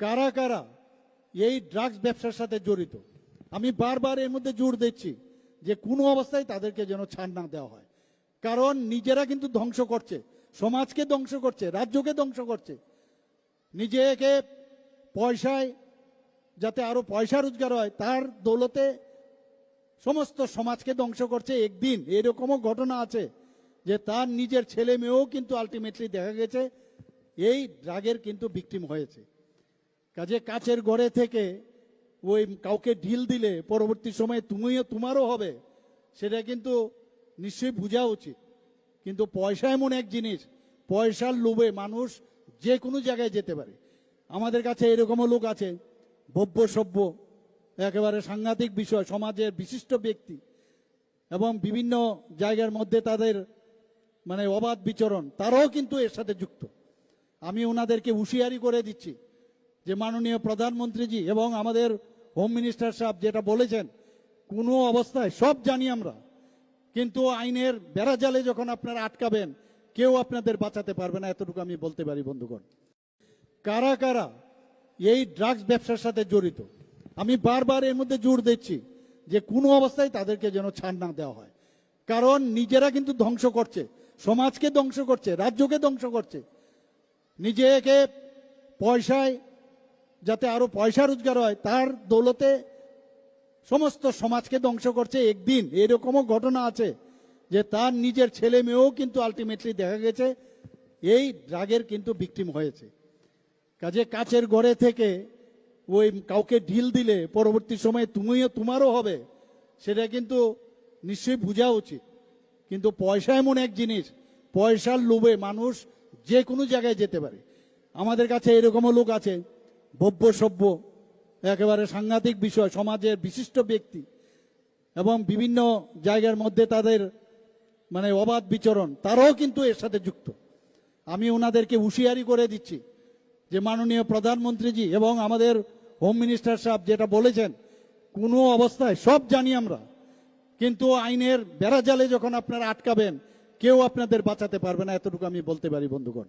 কারা কারা এই ড্রাগস ব্যবসার সাথে জড়িত? আমি বারবার এর মধ্যে জোর দিচ্ছি যে কোনো অবস্থায় তাদেরকে যেন ছাড় না দেওয়া হয়। কারণ নিজেরা কিন্তু ধ্বংস করছে, সমাজকে ধ্বংস করছে, রাজ্যকে ধ্বংস করছে। নিজেকে পয়সায়, যাতে আরও পয়সা রোজগার হয়, তার দৌলতে সমস্ত সমাজকে ধ্বংস করছে একদিন। এরকমও ঘটনা আছে যে তার নিজের ছেলে মেয়েও কিন্তু আলটিমেটলি দেখা গেছে, এই ড্রাগের কিন্তু ভিকটিম হয়েছে। কাজে কাচের গড়ে থেকে ওই কাউকে ঢিল দিলে পরবর্তী সময়ে তুমিও তোমারও হবে, সেটা কিন্তু নিশ্চয়ই বোঝা উচিত। কিন্তু পয়সা এমন এক জিনিস, পয়সার লোভে মানুষ যে কোনো জায়গায় যেতে পারে। আমাদের কাছে এরকমও লোক আছে, ভব্য সভ্য, একেবারে সাংঘাতিক বিষয়, সমাজের বিশিষ্ট ব্যক্তি, এবং বিভিন্ন জায়গার মধ্যে তাদের মানে অবাধ বিচরণ, তারাও কিন্তু এর সাথে যুক্ত। আমি ওনাদেরকে হুঁশিয়ারি করে দিচ্ছি যে মাননীয় প্রধানমন্ত্রীজি এবং আমাদের হোম মিনিস্টার সাহেব যেটা বলেছেন, কোনো অবস্থায় সব জানি আমরা, কিন্তু আইনের বেড়াজালে যখন আপনারা আটকাবেন, কেউ আপনাদের বাঁচাতে পারবে না, এতটুকু আমি বলতে পারি বন্ধুগণ। কারা কারা এই ড্রাগস ব্যবসার সাথে জড়িত? আমি বারবার এর মধ্যে জোর দিচ্ছি যে কোনো অবস্থায় তাদেরকে যেন ছাড় না দেওয়া হয়। কারণ নিজেরা কিন্তু ধ্বংস করছে, সমাজকে ধ্বংস করছে, রাজ্যকে ধ্বংস করছে। নিজেকে পয়সায় যাতে আরও পয়সা রোজগার হয়, তার দৌলতে সমস্ত সমাজকে ধ্বংস করছে একদিন। এরকমও ঘটনা আছে যে তার নিজের ছেলে মেয়েও কিন্তু আলটিমেটলি দেখা গেছে, এই ড্রাগের কিন্তু ভিকটিম হয়েছে। কাজে কাচের গড়ে থেকে ওই কাউকে ঢিল দিলে পরবর্তী সময়ে তুমিও তোমারও হবে, সেটা কিন্তু নিশ্চয়ই বোঝা উচিত। কিন্তু পয়সা এমন এক জিনিস, পয়সার লোভে মানুষ যে কোনো জায়গায় যেতে পারে। আমাদের কাছে এরকমও লোক আছে ভব্য সভ্য, একেবারে সাংঘাতিক বিষয়, সমাজের বিশিষ্ট ব্যক্তি এবং বিভিন্ন জায়গার মধ্যে তাদের মানে অবাধ বিচরণ, তারাও কিন্তু এর সাথে যুক্ত। আমি ওনাদেরকে হুঁশিয়ারি করে দিচ্ছি যে মাননীয় প্রধানমন্ত্রীজি এবং আমাদের হোম মিনিস্টার সাহেব যেটা বলেছেন, কোনো অবস্থায় সব জানি আমরা, কিন্তু আইনের বেড়াজালে যখন আপনারা আটকাবেন, কেউ আপনাদের বাঁচাতে পারবে না, এতটুকু আমি বলতে পারি, বন্ধুগণ।